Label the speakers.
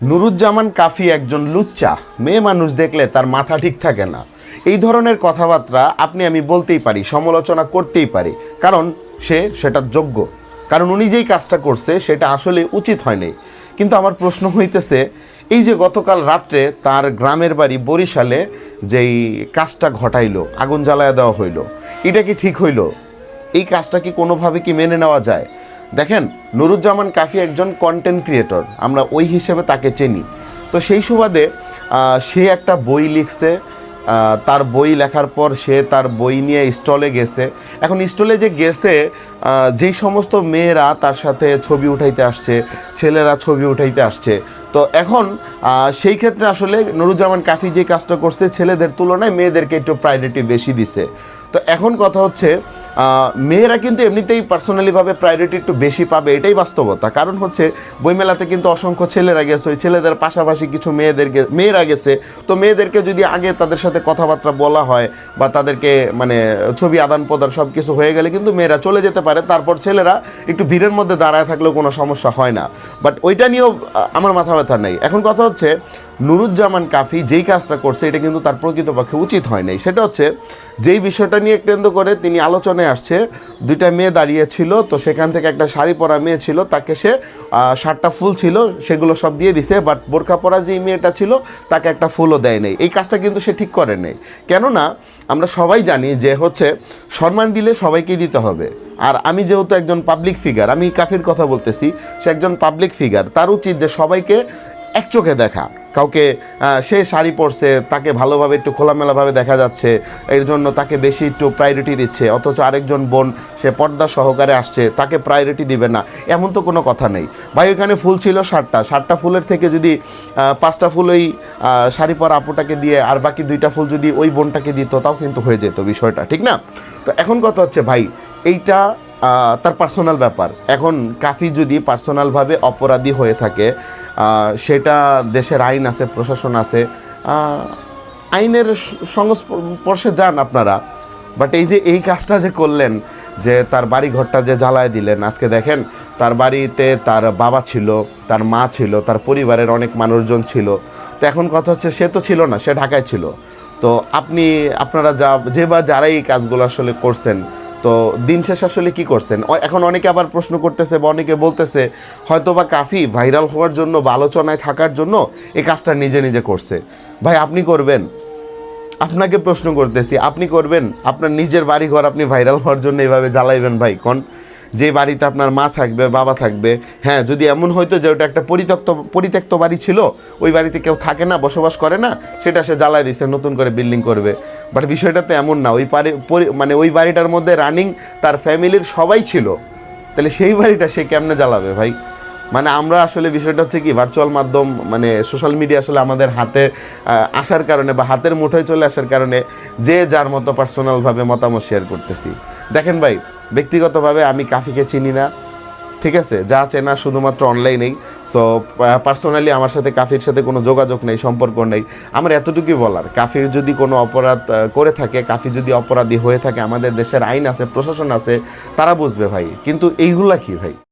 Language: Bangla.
Speaker 1: নুরুজ্জামান কাফি একজন লুচ্চা, মেয়ে মানুষ দেখলে তার মাথা ঠিক থাকে না। এই ধরনের কথাবার্তা আপনি আমি বলতেই পারি, সমালোচনা করতেই পারি, কারণ সে সেটার যোগ্য। কারণ উনি যেই কাজটা করছে, সেটা আসলে উচিত হয়নি। কিন্তু আমার প্রশ্ন হইতেছে, এই যে গতকাল রাত্রে তার গ্রামের বাড়ি বরিশালে যেই কাজটা ঘটাইলো, আগুন জ্বালায় দেওয়া হইল, এটা কি ঠিক হইল? এই কাজটা কি কোনোভাবে কি মেনে নেওয়া যায়? দেখেন, নুরুজ্জামান কাফি একজন কন্টেন্ট ক্রিয়েটর আমরা ওই হিসেবে তাকে চিনি। তো সেই সুবাদে সে একটা বই লিখছে তার বই লেখার পর সে তার বই নিয়ে স্টলে গেছে। এখন স্টলে যে গেছে যেই সমস্ত মেয়েরা তার সাথে ছবি উঠাইতে আসছে, ছেলেরা ছবি উঠাইতে আসছে তো এখন সেই ক্ষেত্রে আসলে নুরুজ্জামান কাফি যে কাজটা করছে ছেলেদের তুলনায় মেয়েদেরকে একটু প্রায়োরিটি বেশি দিছে। তো এখন কথা হচ্ছে মেয়েরা কিন্তু এমনিতেই পার্সোনালিভাবে প্রায়োরিটি একটু বেশি পাবে, এটাই বাস্তবতা। কারণ হচ্ছে, বইমেলাতে কিন্তু অসংখ্য ছেলেরা গেছে, ওই ছেলেদের পাশাপাশি কিছু মেয়েদেরকে মেয়েরা গেছে। তো মেয়েদেরকে যদি আগে তাদের সাথে কথাবার্তা বলা হয় বা তাদেরকে মানে ছবি আদান প্রদান সব কিছু হয়ে গেলে কিন্তু মেয়েরা চলে যেতে পারে, তারপর ছেলেরা একটু ভিড়ের মধ্যে দাঁড়ায় থাকলেও কোনো সমস্যা হয় না। বাট ওইটা নিয়েও আমার মাথা ব্যথা নেই। এখন কথা হচ্ছে, নুরুজ্জামান কাফি যেই কাজটা করছে, এটা কিন্তু তার প্রকৃতপক্ষে উচিত হয় নাই। সেটা হচ্ছে, যেই বিষয়টা নিয়ে কেন্দ্র করে তিনি আলোচনায় আসছে, দুইটা মেয়ে দাঁড়িয়ে ছিল, তো সেখান থেকে একটা শাড়ি পরা মেয়ে ছিল, তাকে সে সাতটা ফুল ছিল, সেগুলো সব দিয়ে দিছে, বাট বোরখা পরা যেই মেয়েটা ছিল, তাকে একটা ফুলও দেয় নাই। এই কাজটা কিন্তু সে ঠিক করে নেই। কেননা, আমরা সবাই জানি যে হচ্ছে, সম্মান দিলে সবাইকেই দিতে হবে। আর আমি যেহেতু একজন পাবলিক ফিগার আমি কাফির কথা বলতেছি, সে একজন পাবলিক ফিগার তার উচিত যে সবাইকে এক চোখে দেখা। কাউকে সে শাড়ি পরছে, তাকে ভালোভাবে একটু খোলামেলাভাবে দেখা যাচ্ছে, এর জন্য তাকে বেশি একটু প্রায়োরিটি দিচ্ছে, অথচ আরেকজন বোন, সে পর্দা সহকারে আসছে, তাকে প্রায়োরিটি দিবে না, এমন তো কোনো কথা নেই। ভাই, ওখানে ফুল ছিল ষাটটা ষাটটা ফুলের থেকে যদি পাঁচটা ফুল ওই শাড়ি পরা আপুটাকে দিয়ে আর বাকি দুইটা ফুল যদি ওই বোনটাকে দিত, তাও কিন্তু হয়ে যেত বিষয়টা, ঠিক না? তো এখন কথা হচ্ছে, ভাই এইটা তার পার্সোনাল ব্যাপার। এখন কাফি যদি পার্সোনালভাবে অপরাধী হয়ে থাকে সেটা দেশের আইন আছে, প্রশাসন আছে আইনের সংস্পর্শে যান আপনারা। বাট এই যে, এই কাজটা যে করলেন, যে তার বাড়ি ঘরটা যে জ্বালায় দিলেন, আজকে দেখেন, তার বাড়িতে তার বাবা ছিল, তার মা ছিল, তার পরিবারের অনেক মানুষজন ছিল। তো এখন কথা হচ্ছে, সে তো ছিল না, সে ঢাকায় ছিল। তো আপনি, আপনারা যা, যে বা যারা এই কাজগুলো আসলে করছেন তো দিন শেষ আসলে কি করছেন? এখন অনেকে আবার প্রশ্ন করতেছে বা অনেকে বলতেছে হয়তো বা কাফি ভাইরাল হওয়ার জন্য বা আলোচনায় থাকার জন্য এই কাজটা নিজে নিজে করছে। ভাই, আপনি করবেন। আপনাকে প্রশ্ন করতেছি, আপনি করবেন? আপনার নিজের বাড়ি ঘর আপনি ভাইরাল হওয়ার জন্য এভাবে জ্বালাইবেন ভাই, কোন? যে বাড়িতে আপনার মা থাকবে, বাবা থাকবে হ্যাঁ যদি এমন হয়তো যে ওটা একটা পরিত্যক্ত পরিত্যক্ত বাড়ি ছিল, ওই বাড়িতে কেউ থাকে না, বসবাস করে না, সেটা সে জ্বালাই দিচ্ছে নতুন করে বিল্ডিং করবে। বাট বিষয়টা তো এমন না, ওই পরি- মানে ওই বাড়িটার মধ্যে রানিং তার ফ্যামিলির সবাই ছিল। তাহলে সেই বাড়িটা সে কেমনে জ্বালাবে ভাই? মানে আমরা আসলে বিষয়টা হচ্ছে কি ভার্চুয়াল মাধ্যম মানে সোশ্যাল মিডিয়া আসলে আমাদের হাতে আসার কারণে বা হাতের মুঠোয় চলে আসার কারণে যে যার মতো পার্সোনালভাবে মতামত শেয়ার করতেছি। দেখেন ভাই ব্যক্তিগতভাবে আমি কাফিকে চিনি না। ঠিক আছে? যা চেনা শুধুমাত্র অনলাইনেই সো পার্সোনালি আমার সাথে কাফির সাথে কোনো যোগাযোগ নেই, সম্পর্ক নেই। আমার এতটুকুই বলার, কাফির যদি কোনো অপরাধ করে থাকে, কাফি যদি অপরাধী হয়ে থাকে, আমাদের দেশের আইন আছে, প্রশাসন আছে, তারা বুঝবে ভাই। কিন্তু এইগুলা কি ভাই?